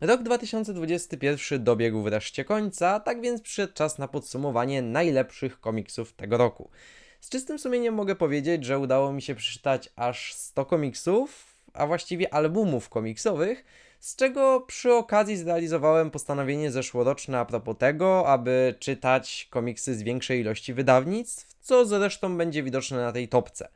Rok 2021 dobiegł wreszcie końca, tak więc przyszedł czas na podsumowanie najlepszych komiksów tego roku. Z czystym sumieniem mogę powiedzieć, że udało mi się przeczytać aż 100 komiksów, a właściwie albumów komiksowych, z czego przy okazji zrealizowałem postanowienie zeszłoroczne a propos tego, aby czytać komiksy z większej ilości wydawnictw, co zresztą będzie widoczne na tej topce.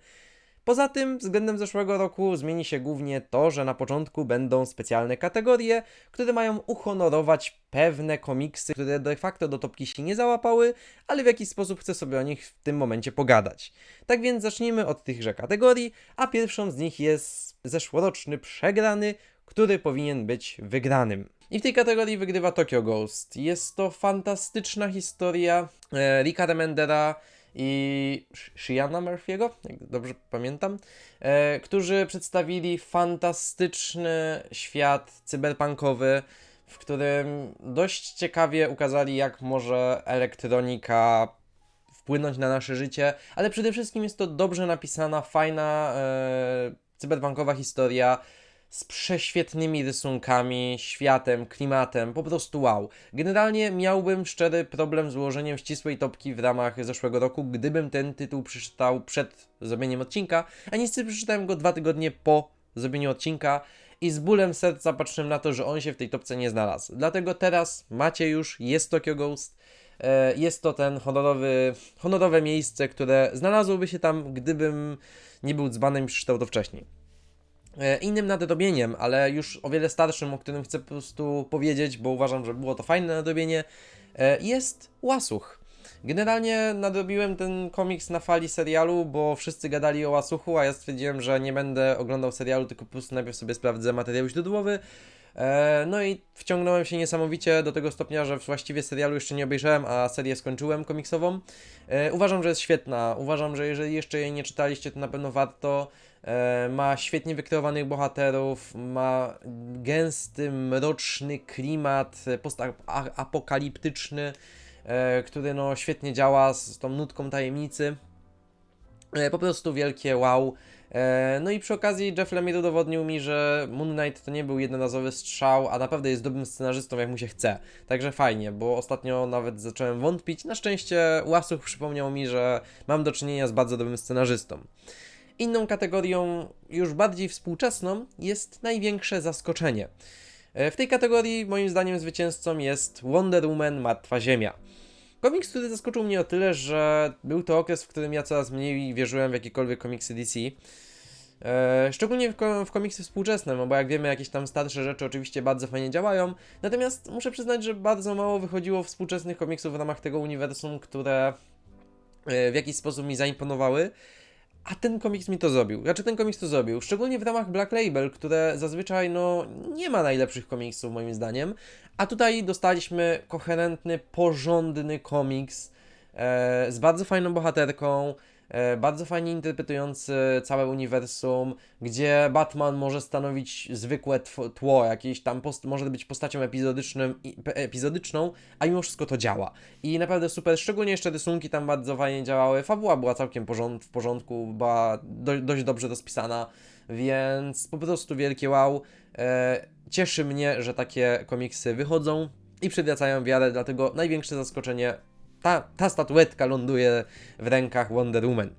Poza tym, względem zeszłego roku zmieni się głównie to, że na początku będą specjalne kategorie, które mają uhonorować pewne komiksy, które de facto do topki się nie załapały, ale w jakiś sposób chcę sobie o nich w tym momencie pogadać. Tak więc zacznijmy od tychże kategorii, a pierwszą z nich jest zeszłoroczny przegrany, który powinien być wygranym. I w tej kategorii wygrywa Tokyo Ghost. Jest to fantastyczna historia e, Ricka Remendera i Sh- Shiana Murphy'ego, jak dobrze pamiętam, e, którzy przedstawili fantastyczny świat cyberpunkowy, w którym dość ciekawie ukazali, jak może elektronika wpłynąć na nasze życie, ale przede wszystkim jest to dobrze napisana, fajna e, cyberpunkowa historia z prześwietnymi rysunkami, światem, klimatem, po prostu wow. Generalnie miałbym szczery problem z ułożeniem ścisłej topki w ramach zeszłego roku, gdybym ten tytuł przeczytał przed zrobieniem odcinka, a niestety przeczytałem go dwa tygodnie po zrobieniu odcinka i z bólem serca patrzyłem na to, że on się w tej topce nie znalazł. Dlatego teraz macie już, jest Tokyo Ghost, e, jest to ten honorowy, honorowe miejsce, które znalazłoby się tam, gdybym nie był dzbanem i przeczytał to wcześniej. E, Innym nadrobieniem, ale już o wiele starszym, o którym chcę po prostu powiedzieć, bo uważam, że było to fajne nadrobienie, e, jest Łasuch. Generalnie nadrobiłem ten komiks na fali serialu, bo wszyscy gadali o Łasuchu, a ja stwierdziłem, że nie będę oglądał serialu, tylko po prostu najpierw sobie sprawdzę materiał źródłowy. E, No i wciągnąłem się niesamowicie do tego stopnia, że właściwie serialu jeszcze nie obejrzałem, a serię skończyłem komiksową. Uważam, że jest świetna. Uważam, że jeżeli jeszcze jej nie czytaliście, to na pewno warto. E, ma świetnie wykreowanych bohaterów, ma gęsty, mroczny klimat e, postapokaliptyczny, e, który no świetnie działa z tą nutką tajemnicy. Po prostu wielkie wow. No i przy okazji Jeff Lemire udowodnił mi, że Moon Knight to nie był jednorazowy strzał, a naprawdę jest dobrym scenarzystą, jak mu się chce. Także fajnie, bo ostatnio nawet zacząłem wątpić. Na szczęście Łasuch przypomniał mi, że mam do czynienia z bardzo dobrym scenarzystą. Inną kategorią, już bardziej współczesną, jest największe zaskoczenie. E, W tej kategorii, moim zdaniem, zwycięzcą jest Wonder Woman Martwa Ziemia. Komiks, który zaskoczył mnie o tyle, że był to okres, w którym ja coraz mniej wierzyłem w jakiekolwiek komiksy DC. E, szczególnie w, w komiksy współczesne, no bo jak wiemy, jakieś tam starsze rzeczy oczywiście bardzo fajnie działają. Natomiast muszę przyznać, że bardzo mało wychodziło współczesnych komiksów w ramach tego uniwersum, które e, w jakiś sposób mi zaimponowały. A ten komiks mi to zrobił. Znaczy ten komiks to zrobił. Szczególnie w ramach Black Label, które zazwyczaj no nie ma najlepszych komiksów moim zdaniem. A tutaj dostaliśmy koherentny, porządny komiks e, z bardzo fajną bohaterką, bardzo fajnie interpretujący całe uniwersum, gdzie Batman może stanowić zwykłe tło, jakieś tam post- może być postacią epizodycznym, epizodyczną, a mimo wszystko to działa. I naprawdę super, szczególnie jeszcze rysunki tam bardzo fajnie działały, fabuła była całkiem porząd- w porządku, była do- dość dobrze rozpisana, więc po prostu wielkie wow. E, cieszy mnie, że takie komiksy wychodzą i przywracają wiarę, dlatego największe zaskoczenie, ta, ta statuetka ląduje w rękach Wonder Woman.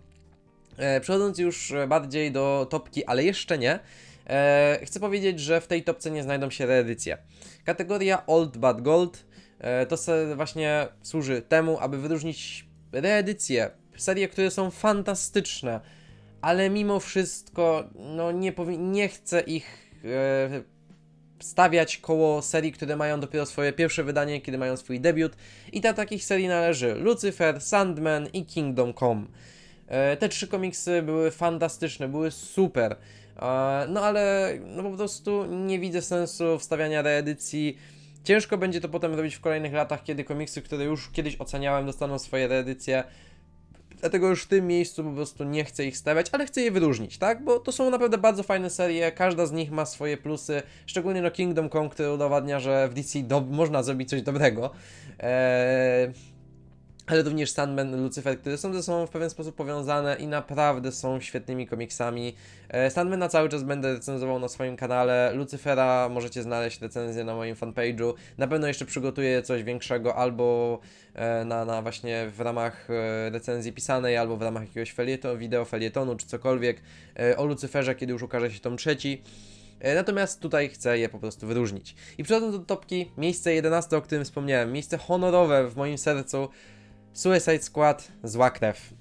E, przechodząc już e, bardziej do topki, ale jeszcze nie, e, chcę powiedzieć, że w tej topce nie znajdą się reedycje. Kategoria Old But Gold e, to właśnie służy temu, aby wyróżnić reedycje, serie, które są fantastyczne, ale mimo wszystko no, nie, nie chcę ich e, stawiać koło serii, które mają dopiero swoje pierwsze wydanie, kiedy mają swój debiut. I do takich serii należy Lucifer, Sandman i Kingdom Come. E, Te trzy komiksy były fantastyczne, były super. E, No ale no po prostu nie widzę sensu wstawiania reedycji. Ciężko będzie to potem robić w kolejnych latach, kiedy komiksy, które już kiedyś oceniałem, dostaną swoje reedycje. Dlatego już w tym miejscu po prostu nie chcę ich stawiać, ale chcę je wyróżnić, tak? Bo to są naprawdę bardzo fajne serie, każda z nich ma swoje plusy, szczególnie no Kingdom Come, który udowadnia, że w DC do- można zrobić coś dobrego. Eee, ale również Sandman, Lucifer, które są ze sobą w pewien sposób powiązane i naprawdę są świetnymi komiksami. E, Sandmana cały czas będę recenzował na swoim kanale, Lucifera możecie znaleźć recenzję na moim fanpage'u. Na pewno jeszcze przygotuję coś większego albo e, na, na właśnie w ramach e, recenzji pisanej, albo w ramach jakiegoś felieto, wideo felietonu czy cokolwiek o Lucyferze, kiedy już ukaże się tom trzeci. Natomiast tutaj chcę je po prostu wyróżnić. I przechodząc do topki, miejsce 11, o którym wspomniałem, miejsce honorowe w moim sercu, Suicide Squad, Zła Krew.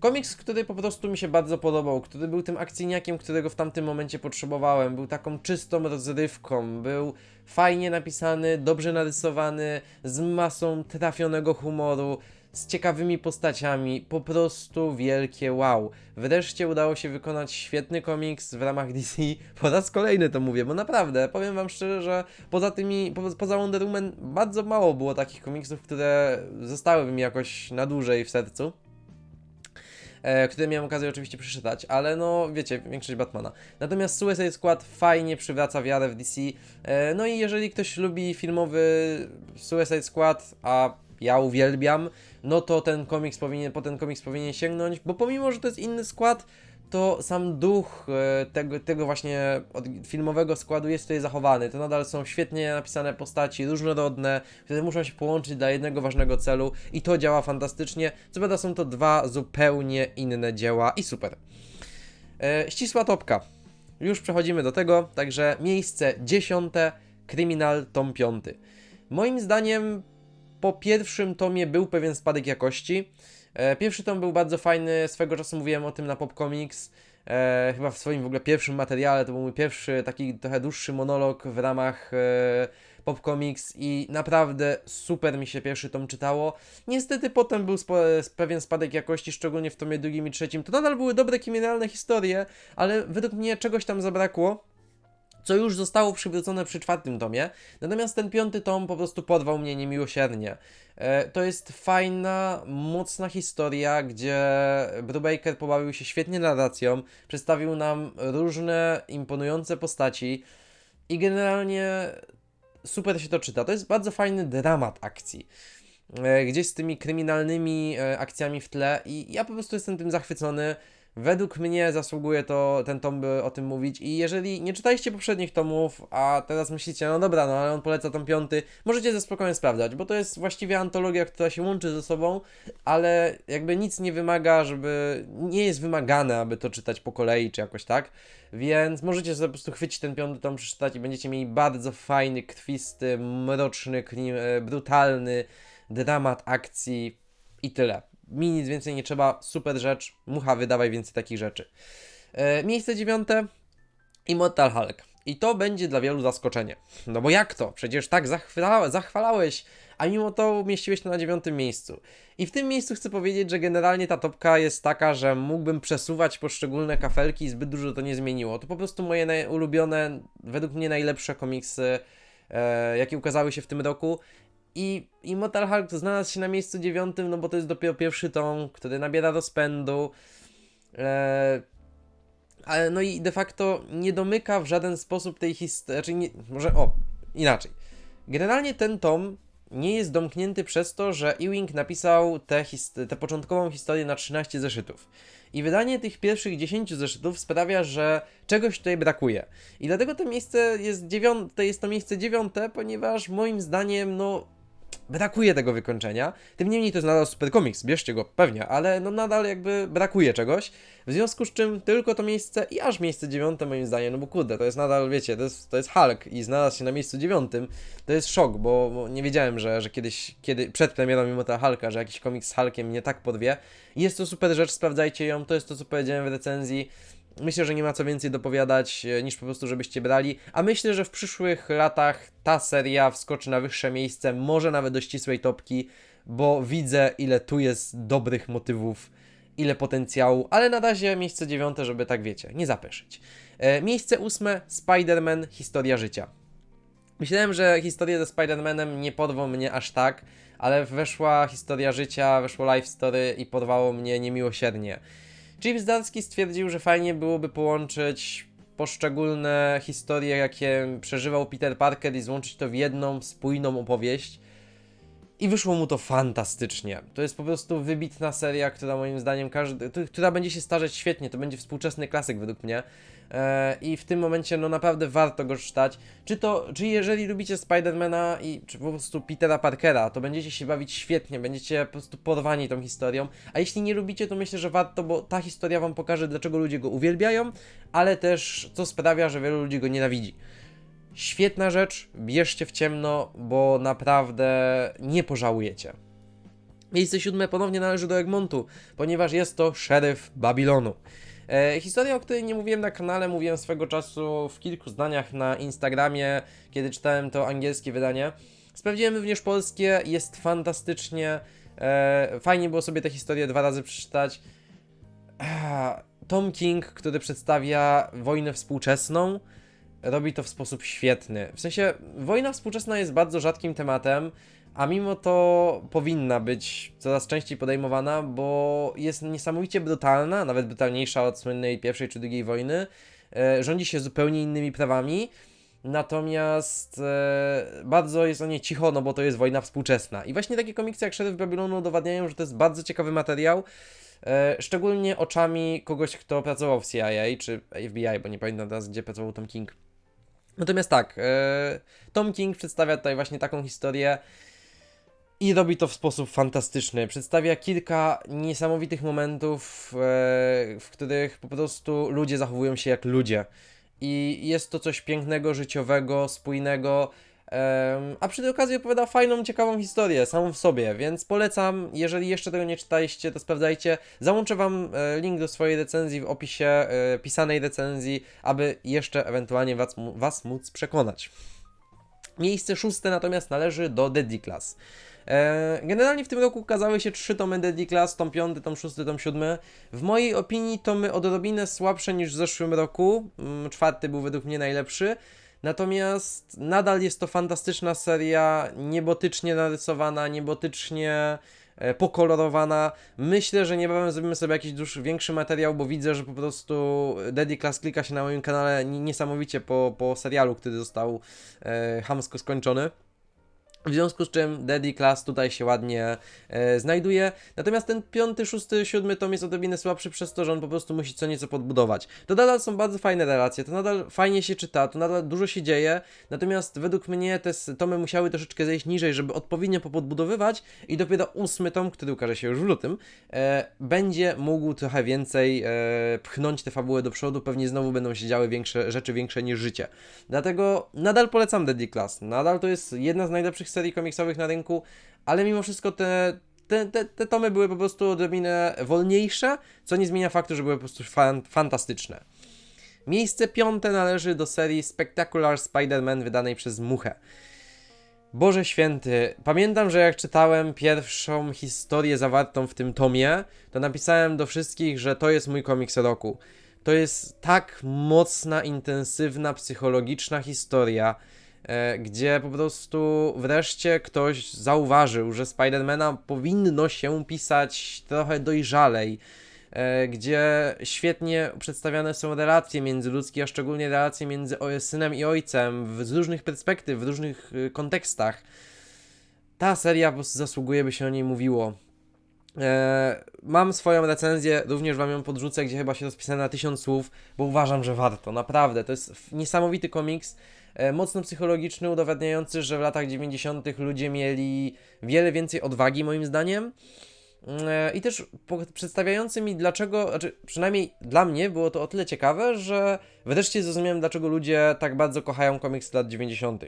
Komiks, który po prostu mi się bardzo podobał, który był tym akcyjniakiem, którego w tamtym momencie potrzebowałem, był taką czystą rozrywką, był fajnie napisany, dobrze narysowany, z masą trafionego humoru, z ciekawymi postaciami, po prostu wielkie wow. Wreszcie udało się wykonać świetny komiks w ramach DC. Po raz kolejny to mówię, bo naprawdę, powiem wam szczerze, że poza tymi, po, poza Wonder Woman bardzo mało było takich komiksów, które zostały mi jakoś na dłużej w sercu e, które miałem okazję oczywiście przeczytać, ale no wiecie, większość Batmana. Natomiast Suicide Squad fajnie przywraca wiarę w DC. E, no i jeżeli ktoś lubi filmowy Suicide Squad, a ja uwielbiam, no to ten komiks powinien, po ten komiks powinien sięgnąć, bo pomimo, że to jest inny skład, to sam duch e, tego, tego właśnie filmowego składu jest tutaj zachowany. To nadal są świetnie napisane postaci, różnorodne, które muszą się połączyć dla jednego ważnego celu i to działa fantastycznie. Co prawda są to dwa zupełnie inne dzieła i super. E, ścisła topka. Już przechodzimy do tego, także miejsce dziesiąte, Kryminal tom piąty. Moim zdaniem po pierwszym tomie był pewien spadek jakości. E, Pierwszy tom był bardzo fajny, swego czasu mówiłem o tym na Pop Comics. E, chyba w swoim w ogóle pierwszym materiale, to był mój pierwszy taki trochę dłuższy monolog w ramach e, Pop Comics i naprawdę super mi się pierwszy tom czytało. Niestety potem był spo, pewien spadek jakości, szczególnie w tomie drugim i trzecim. To nadal były dobre kryminalne historie, ale według mnie czegoś tam zabrakło co już zostało przywrócone przy czwartym tomie. Natomiast ten piąty tom po prostu porwał mnie niemiłosiernie. E, to jest fajna, mocna historia, gdzie Brubaker pobawił się świetnie narracją, przedstawił nam różne imponujące postaci i generalnie super się to czyta. To jest bardzo fajny dramat akcji. E, Gdzieś z tymi kryminalnymi e, akcjami w tle i ja po prostu jestem tym zachwycony. Według mnie zasługuje to ten tom, by o tym mówić. I jeżeli nie czytaliście poprzednich tomów, a teraz myślicie, no dobra, no ale on poleca tom piąty, możecie ze spokojem sprawdzać, bo to jest właściwie antologia, która się łączy ze sobą, ale jakby nic nie wymaga, żeby. nie jest wymagane, aby to czytać po kolei, czy jakoś tak. Więc możecie sobie po prostu chwycić ten piąty tom, przeczytać i będziecie mieli bardzo fajny, krwisty, mroczny, e, brutalny dramat akcji i tyle mi nic więcej nie trzeba, super rzecz, mucha wydawaj więcej takich rzeczy. E, miejsce dziewiąte, Immortal Hulk. I to będzie dla wielu zaskoczenie. No bo jak to? Przecież tak zachwala, zachwalałeś, a mimo to umieściłeś to na dziewiątym miejscu. I w tym miejscu chcę powiedzieć, że generalnie ta topka jest taka, że mógłbym przesuwać poszczególne kafelki i zbyt dużo to nie zmieniło. To po prostu moje ulubione, według mnie najlepsze komiksy, e, jakie ukazały się w tym roku. I Immortal Hulk znalazł się na miejscu dziewiątym, no bo to jest dopiero pierwszy tom, który nabiera rozpędu. Eee, no i de facto nie domyka w żaden sposób tej historii. Znaczy, nie, może o, inaczej. Generalnie ten tom nie jest domknięty przez to, że Ewing napisał tę początkową historię na 13 zeszytów. I wydanie tych pierwszych 10 zeszytów sprawia, że czegoś tutaj brakuje. I dlatego to miejsce jest dziewiąte, jest to miejsce dziewiąte, ponieważ moim zdaniem, no, brakuje tego wykończenia. Tym niemniej to jest nadal super komiks, bierzcie go pewnie, ale no nadal jakby brakuje czegoś. W związku z czym tylko to miejsce i aż miejsce dziewiąte moim zdaniem, no bo kurde, to jest nadal, wiecie, to jest, to jest Hulk i znalazł się na miejscu dziewiątym. To jest szok, bo, bo nie wiedziałem, że, że kiedyś, kiedy przed premierą mimo ta Hulka, że jakiś komiks z Hulkiem mnie tak podwie. Jest to super rzecz, sprawdzajcie ją, to jest to co powiedziałem w recenzji. Myślę, że nie ma co więcej dopowiadać, e, niż po prostu, żebyście brali. A myślę, że w przyszłych latach ta seria wskoczy na wyższe miejsce, może nawet do ścisłej topki, bo widzę, ile tu jest dobrych motywów, ile potencjału, ale na razie miejsce dziewiąte, żeby tak wiecie, nie zapeszyć. E, miejsce ósme, Spider-Man, historia życia. Myślałem, że historie ze Spider-Manem nie porwą mnie aż tak, ale weszła historia życia, weszło life story i porwało mnie niemiłosiernie. Chip Zdarsky stwierdził, że fajnie byłoby połączyć poszczególne historie, jakie przeżywał Peter Parker i złączyć to w jedną spójną opowieść. I wyszło mu to fantastycznie. To jest po prostu wybitna seria, która moim zdaniem każdy, która będzie się starzeć świetnie. To będzie współczesny klasyk według mnie. E, I w tym momencie, no naprawdę warto go czytać. Czy to, czy jeżeli lubicie Spidermana i czy po prostu Petera Parkera, to będziecie się bawić świetnie, będziecie po prostu porwani tą historią. A jeśli nie lubicie, to myślę, że warto, bo ta historia wam pokaże, dlaczego ludzie go uwielbiają, ale też co sprawia, że wielu ludzi go nienawidzi. Świetna rzecz, bierzcie w ciemno, bo naprawdę nie pożałujecie. Miejsce siódme ponownie należy do Egmontu, ponieważ jest to szeryf Babilonu. E, historia, o której nie mówiłem na kanale, mówiłem swego czasu w kilku zdaniach na Instagramie, kiedy czytałem to angielskie wydanie. Sprawdziłem również polskie, jest fantastycznie. E, fajnie było sobie tę historię dwa razy przeczytać. Ah, Tom King, który przedstawia wojnę współczesną, robi to w sposób świetny. W sensie, wojna współczesna jest bardzo rzadkim tematem, a mimo to powinna być coraz częściej podejmowana, bo jest niesamowicie brutalna, nawet brutalniejsza od słynnej pierwszej czy drugiej wojny. E, rządzi się zupełnie innymi prawami. Natomiast e, bardzo jest o niej cicho, no bo to jest wojna współczesna. I właśnie takie komiksy jak Sheriff Babylonu udowadniają, że to jest bardzo ciekawy materiał. E, szczególnie oczami kogoś, kto pracował w CIA czy FBI, bo nie pamiętam teraz, gdzie pracował Tom King. Natomiast tak, Tom King przedstawia tutaj właśnie taką historię i robi to w sposób fantastyczny. Przedstawia kilka niesamowitych momentów, e, w których po prostu ludzie zachowują się jak ludzie. I jest to coś pięknego, życiowego, spójnego. A przy tej okazji opowiada fajną, ciekawą historię samą w sobie, więc polecam. Jeżeli jeszcze tego nie czytaliście, to sprawdzajcie. Załączę Wam e, link do swojej recenzji w opisie e, pisanej recenzji, aby jeszcze ewentualnie was, was móc przekonać. Miejsce szóste natomiast należy do Deadly Class. E, Generalnie w tym roku ukazały się trzy tomy Deadly Class, tom 5, tom 6, tom 7. W mojej opinii tomy odrobinę słabsze niż w zeszłym roku. Mm, Czwarty był według mnie najlepszy. Natomiast nadal jest to fantastyczna seria, niebotycznie narysowana, niebotycznie pokolorowana. Myślę, że niebawem zrobimy sobie jakiś dłuższy, większy materiał, bo widzę, że po prostu Deadly Class klika się na moim kanale ni- niesamowicie po, po serialu, który został e, hamsko skończony. W związku z czym Daddy Class tutaj się ładnie e, znajduje. Natomiast ten piąty, szósty, siódmy tom jest odrobinę słabszy przez to, że on po prostu musi co nieco podbudować. To nadal są bardzo fajne relacje, to nadal fajnie się czyta, to nadal dużo się dzieje. Natomiast według mnie te tomy musiały troszeczkę zejść niżej, żeby odpowiednio popodbudowywać i dopiero ósmy tom, który ukaże się już w lutym, e, będzie mógł trochę więcej e, pchnąć tę fabułę do przodu. Pewnie znowu będą się działy większe rzeczy, większe niż życie. Dlatego nadal polecam Deadly Class. Nadal to jest jedna z najlepszych serii komiksowych na rynku, ale mimo wszystko te, te, te, te tomy były po prostu odrobinę wolniejsze, co nie zmienia faktu, że były po prostu fan, fantastyczne. Miejsce piąte należy do serii Spectacular Spider-Man wydanej przez Muchę. Boże święty, pamiętam, że jak czytałem pierwszą historię zawartą w tym tomie, to napisałem do wszystkich, że to jest mój komiks roku. To jest tak mocna, intensywna, psychologiczna historia, gdzie po prostu wreszcie ktoś zauważył, że Spidermana powinno się pisać trochę dojrzalej, e, gdzie świetnie przedstawiane są relacje międzyludzkie, a szczególnie relacje między synem i ojcem z różnych perspektyw, w różnych y, kontekstach. Ta seria po prostu zasługuje, by się o niej mówiło. E, mam swoją recenzję, również wam ją podrzucę, gdzie chyba się rozpisałem na tysiąc słów, bo uważam, że warto, naprawdę. To jest niesamowity komiks, e, mocno psychologiczny, udowadniający, że w latach 90. ludzie mieli wiele więcej odwagi, moim zdaniem. E, I też przedstawiający mi, dlaczego, znaczy przynajmniej dla mnie było to o tyle ciekawe, że wreszcie zrozumiałem, dlaczego ludzie tak bardzo kochają komiksy lat 90.,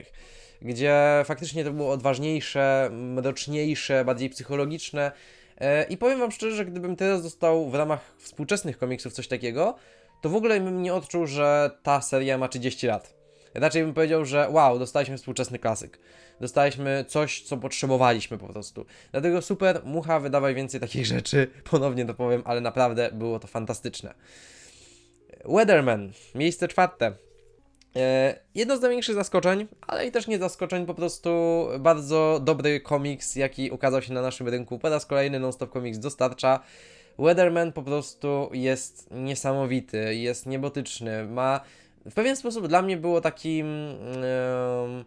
gdzie faktycznie to było odważniejsze, mroczniejsze, bardziej psychologiczne. E, I powiem Wam szczerze, że gdybym teraz dostał w ramach współczesnych komiksów coś takiego, to w ogóle bym nie odczuł, że ta seria ma 30 lat. Raczej bym powiedział, że wow, dostaliśmy współczesny klasyk. Dostaliśmy coś, co potrzebowaliśmy po prostu. Dlatego super, mucha, wydawaj więcej takich rzeczy. Ponownie to powiem, ale naprawdę było to fantastyczne. Weatherman, miejsce czwarte. E, Jedno z największych zaskoczeń, ale i też nie zaskoczeń, po prostu bardzo dobry komiks, jaki ukazał się na naszym rynku. Po raz kolejny Non-Stop Comics dostarcza. Weatherman po prostu jest niesamowity, jest niebotyczny, ma... W pewien sposób dla mnie było takim... em,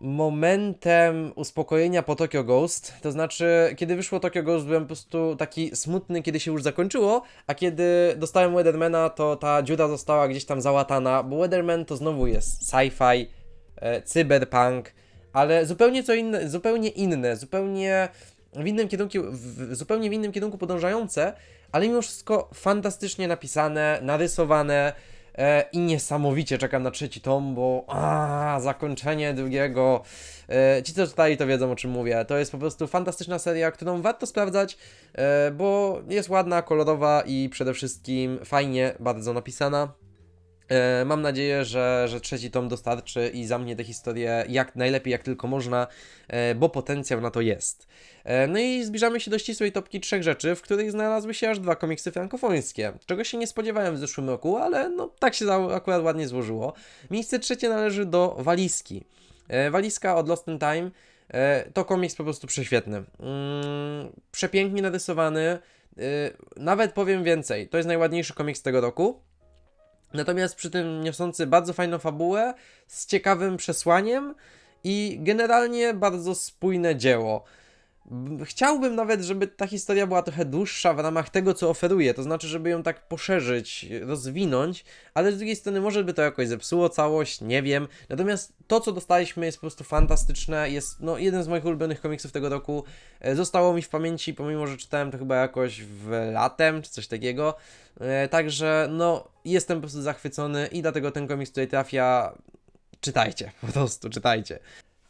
momentem uspokojenia po Tokyo Ghost. To znaczy, kiedy wyszło Tokyo Ghost, byłem po prostu taki smutny, kiedy się już zakończyło, a kiedy dostałem Weathermana, to ta dziura została gdzieś tam załatana, bo Weatherman to znowu jest sci-fi, e, cyberpunk, ale zupełnie co inne, zupełnie inne, zupełnie w innym kierunku, w, zupełnie w innym kierunku podążające, ale mimo wszystko fantastycznie napisane, narysowane e, i niesamowicie czekam na trzeci tom, bo a, zakończenie drugiego. E, ci, co czytali, to wiedzą o czym mówię. To jest po prostu fantastyczna seria, którą warto sprawdzać, e, bo jest ładna, kolorowa i przede wszystkim fajnie, bardzo napisana. E, Mam nadzieję, że, że trzeci tom dostarczy i zamknie tę historię jak najlepiej, jak tylko można, e, bo potencjał na to jest. E, No i zbliżamy się do ścisłej topki trzech rzeczy, w których znalazły się aż dwa komiksy frankofońskie, czego się nie spodziewałem w zeszłym roku, ale no tak się za- akurat ładnie złożyło. Miejsce trzecie należy do Walizki. Walizka od Lost in Time to komiks po prostu prześwietny. Mm, przepięknie narysowany, nawet powiem więcej, to jest najładniejszy komiks tego roku. Natomiast przy tym niosący bardzo fajną fabułę, z ciekawym przesłaniem i generalnie bardzo spójne dzieło. Chciałbym nawet, żeby ta historia była trochę dłuższa w ramach tego, co oferuje, to znaczy, żeby ją tak poszerzyć, rozwinąć, ale z drugiej strony może by to jakoś zepsuło całość, nie wiem. Natomiast to, co dostaliśmy jest po prostu fantastyczne, jest no, jeden z moich ulubionych komiksów tego roku. E, Zostało mi w pamięci, pomimo, że czytałem to chyba jakoś w latem, czy coś takiego. E, Także no, jestem po prostu zachwycony i dlatego ten komiks tutaj trafia. Czytajcie, po prostu czytajcie.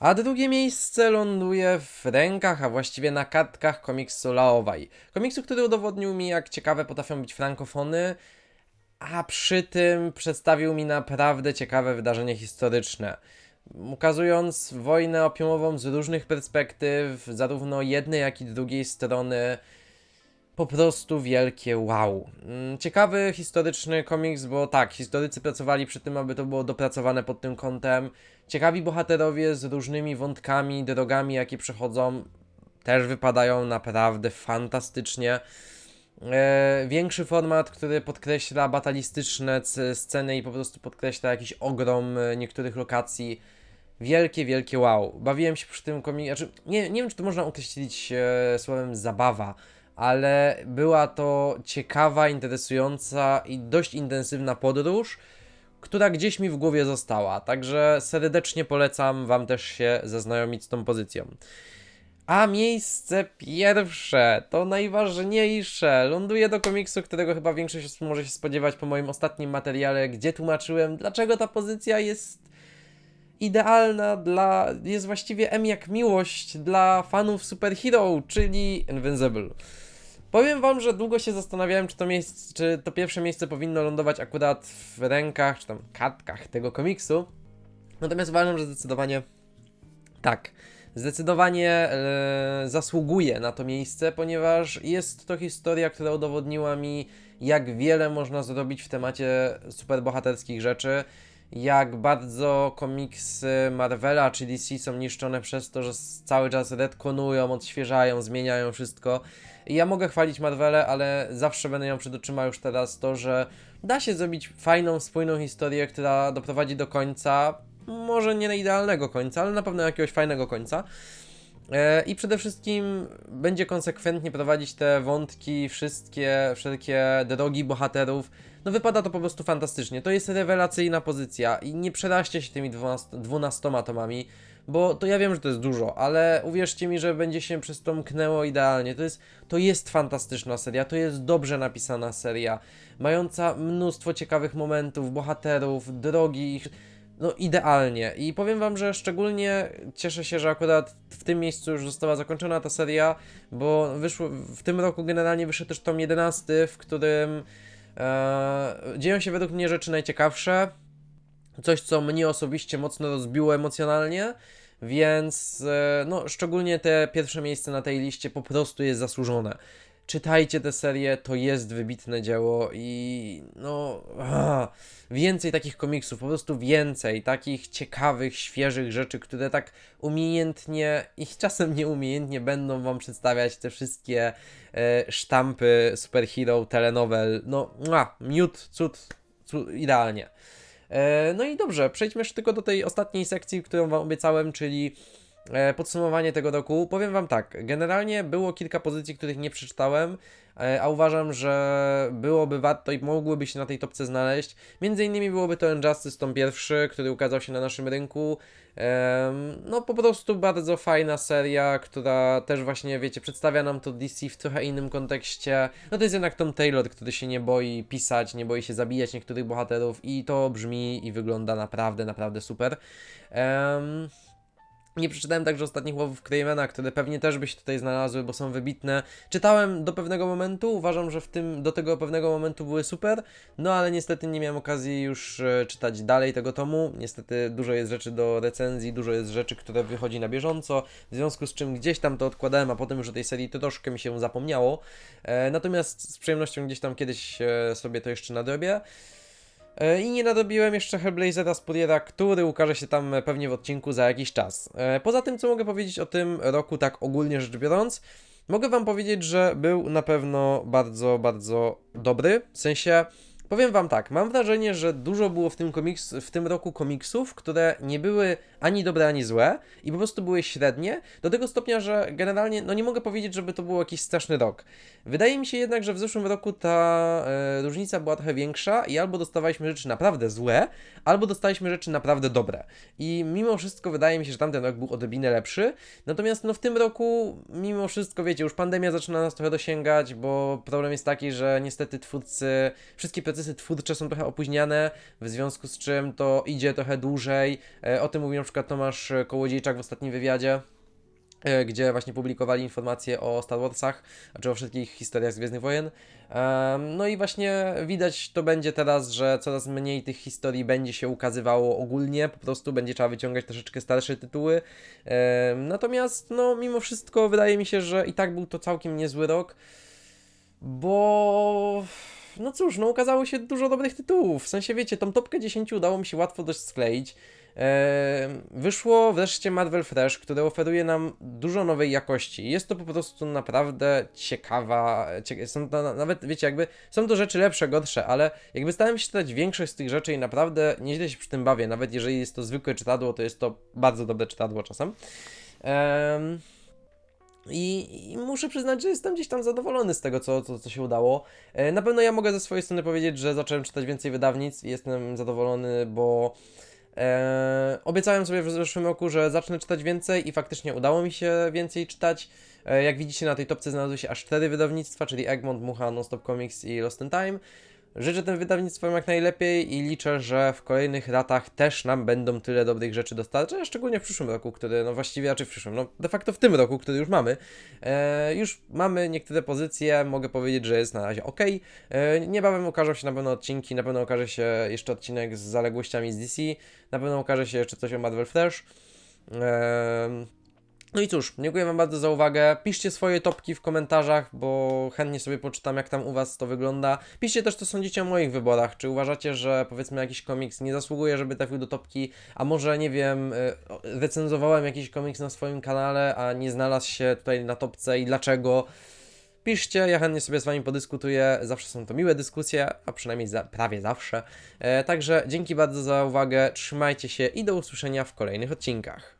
A drugie miejsce ląduje w rękach, a właściwie na kartkach komiksu Laowaj. Komiksu, który udowodnił mi, jak ciekawe potrafią być frankofony, a przy tym przedstawił mi naprawdę ciekawe wydarzenie historyczne. Ukazując wojnę opiumową z różnych perspektyw, zarówno jednej, jak i drugiej strony, po prostu wielkie wow. Mm, Ciekawy historyczny komiks, bo tak, historycy pracowali przy tym, aby to było dopracowane pod tym kątem. Ciekawi bohaterowie z różnymi wątkami, drogami, jakie przechodzą, też wypadają naprawdę fantastycznie. E, większy format, który podkreśla batalistyczne sceny i po prostu podkreśla jakiś ogrom e, niektórych lokacji. Wielkie, wielkie wow. Bawiłem się przy tym komiksie. Znaczy, nie, nie wiem, czy to można określić e, słowem zabawa, ale była to ciekawa, interesująca i dość intensywna podróż, która gdzieś mi w głowie została. Także serdecznie polecam Wam też się zaznajomić z tą pozycją. A miejsce pierwsze, to najważniejsze, ląduje do komiksu, którego chyba większość osób może się spodziewać po moim ostatnim materiale, gdzie tłumaczyłem, dlaczego ta pozycja jest idealna dla, jest właściwie M jak miłość dla fanów superhero, czyli Invincible. Powiem wam, że długo się zastanawiałem, czy to, miejsce, czy to pierwsze miejsce powinno lądować akurat w rękach, czy tam kartkach tego komiksu. Natomiast uważam, że zdecydowanie tak. Zdecydowanie e, zasługuje na to miejsce, ponieważ jest to historia, która udowodniła mi, jak wiele można zrobić w temacie superbohaterskich rzeczy. Jak bardzo komiksy Marvela czy DC są niszczone przez to, że cały czas retkonują, odświeżają, zmieniają wszystko. I ja mogę chwalić Marvelę, ale zawsze będę miał przed oczyma już teraz to, że da się zrobić fajną, spójną historię, która doprowadzi do końca. Może nie na idealnego końca, ale na pewno jakiegoś fajnego końca. E, I przede wszystkim będzie konsekwentnie prowadzić te wątki, wszystkie, wszelkie drogi bohaterów. No wypada to po prostu fantastycznie. To jest rewelacyjna pozycja i nie przeraźcie się tymi 12, 12 tomami, bo to ja wiem, że to jest dużo, ale uwierzcie mi, że będzie się przez to mknęło idealnie. To jest, to jest fantastyczna seria, to jest dobrze napisana seria, mająca mnóstwo ciekawych momentów, bohaterów, drogi, no idealnie. I powiem wam, że szczególnie cieszę się, że akurat w tym miejscu już została zakończona ta seria, bo wyszło, w tym roku generalnie wyszedł też tom 11, w którym e, dzieją się według mnie rzeczy najciekawsze. Coś, co mnie osobiście mocno rozbiło emocjonalnie, więc e, no, szczególnie te pierwsze miejsce na tej liście po prostu jest zasłużone. Czytajcie tę serię, to jest wybitne dzieło i no. ah, więcej takich komiksów, po prostu więcej takich ciekawych, świeżych rzeczy, które tak umiejętnie i czasem nieumiejętnie będą wam przedstawiać te wszystkie e, sztampy superhero, telenowel. No, mua, miód, cud, cud, idealnie. E, no i dobrze, przejdźmy jeszcze tylko do tej ostatniej sekcji, którą Wam obiecałem, czyli podsumowanie tego roku. Powiem Wam tak, generalnie było kilka pozycji, których nie przeczytałem, e, a uważam, że byłoby warto i mogłyby się na tej topce znaleźć. Między innymi byłoby to Injustice tom pierwszy, który ukazał się na naszym rynku. No po prostu bardzo fajna seria, która też właśnie, wiecie, przedstawia nam to DC w trochę innym kontekście. No to jest jednak Tom Taylor, który się nie boi pisać, nie boi się zabijać niektórych bohaterów i to brzmi i wygląda naprawdę, naprawdę super. Em, nie przeczytałem także ostatnich łowów Cravena, które pewnie też by się tutaj znalazły, bo są wybitne. Czytałem do pewnego momentu, uważam, że w tym do tego pewnego momentu były super, no ale niestety nie miałem okazji już e, czytać dalej tego tomu. Niestety dużo jest rzeczy do recenzji, dużo jest rzeczy, które wychodzi na bieżąco, w związku z czym gdzieś tam to odkładałem, a potem już o tej serii troszkę mi się zapomniało. E, natomiast z przyjemnością gdzieś tam kiedyś e, sobie to jeszcze nadrobię. E, I nie nadrobiłem jeszcze Hellblazera Spuriera, który ukaże się tam pewnie w odcinku za jakiś czas. E, Poza tym, co mogę powiedzieć o tym roku, tak ogólnie rzecz biorąc, mogę Wam powiedzieć, że był na pewno bardzo, bardzo dobry. W sensie, powiem Wam tak, mam wrażenie, że dużo było w tym, komiks, w tym roku komiksów, które nie były ani dobre, ani złe i po prostu były średnie, do tego stopnia, że generalnie, no nie mogę powiedzieć, żeby to był jakiś straszny rok. Wydaje mi się jednak, że w zeszłym roku ta e, różnica była trochę większa i albo dostawaliśmy rzeczy naprawdę złe, albo dostaliśmy rzeczy naprawdę dobre. I mimo wszystko wydaje mi się, że tamten rok był odrobinę lepszy. Natomiast no w tym roku, mimo wszystko, wiecie, już pandemia zaczyna nas trochę dosięgać, bo problem jest taki, że niestety twórcy, wszystkie procesy twórcze są trochę opóźniane, w związku z czym to idzie trochę dłużej. E, o tym mówił na przykład Tomasz Kołodziejczak w ostatnim wywiadzie e, gdzie właśnie publikowali informacje o Star Warsach, znaczy o wszystkich historiach z Gwiezdnych Wojen. No i właśnie widać to będzie teraz, że coraz mniej tych historii będzie się ukazywało ogólnie, po prostu będzie trzeba wyciągać troszeczkę starsze tytuły. Natomiast, no mimo wszystko wydaje mi się, że i tak był to całkiem niezły rok, bo... No cóż, no ukazało się dużo dobrych tytułów. W sensie, wiecie, tą topkę 10 udało mi się łatwo dość skleić. Eee, wyszło wreszcie Marvel Fresh, które oferuje nam dużo nowej jakości. Jest to po prostu naprawdę ciekawa. Cie, są to na- nawet, wiecie, jakby są to rzeczy lepsze, gorsze, ale jakby starałem się czytać większość z tych rzeczy i naprawdę nieźle się przy tym bawię. Nawet jeżeli jest to zwykłe czytadło, to jest to bardzo dobre czytadło czasem. Em, i, I muszę przyznać, że jestem gdzieś tam zadowolony z tego, co, co, co się udało. E, Na pewno ja mogę ze swojej strony powiedzieć, że zacząłem czytać więcej wydawnictw i jestem zadowolony, bo e, obiecałem sobie w zeszłym roku, że zacznę czytać więcej i faktycznie udało mi się więcej czytać. E, jak widzicie, na tej topce znalazły się aż cztery wydawnictwa, czyli Egmont, Mucha, Nonstop Comics i Lost in Time. Życzę tym wydawnictwom jak najlepiej i liczę, że w kolejnych latach też nam będą tyle dobrych rzeczy dostarczać, szczególnie w przyszłym roku, który, no właściwie, raczej w przyszłym, no de facto w tym roku, który już mamy. E, już mamy niektóre pozycje, mogę powiedzieć, że jest na razie ok. E, niebawem ukażą się na pewno odcinki, na pewno ukaże się jeszcze odcinek z zaległościami z DC, na pewno ukaże się jeszcze coś o Marvel Flash. E, no i cóż, dziękuję Wam bardzo za uwagę. Piszcie swoje topki w komentarzach, bo chętnie sobie poczytam, jak tam u Was to wygląda. Piszcie też, co sądzicie o moich wyborach. Czy uważacie, że powiedzmy jakiś komiks nie zasługuje, żeby trafił do topki, a może nie wiem, y, recenzowałem jakiś komiks na swoim kanale, a nie znalazł się tutaj na topce i dlaczego? Piszcie, ja chętnie sobie z Wami podyskutuję. Zawsze są to miłe dyskusje, a przynajmniej za, prawie zawsze. E, także dzięki bardzo za uwagę, trzymajcie się i do usłyszenia w kolejnych odcinkach.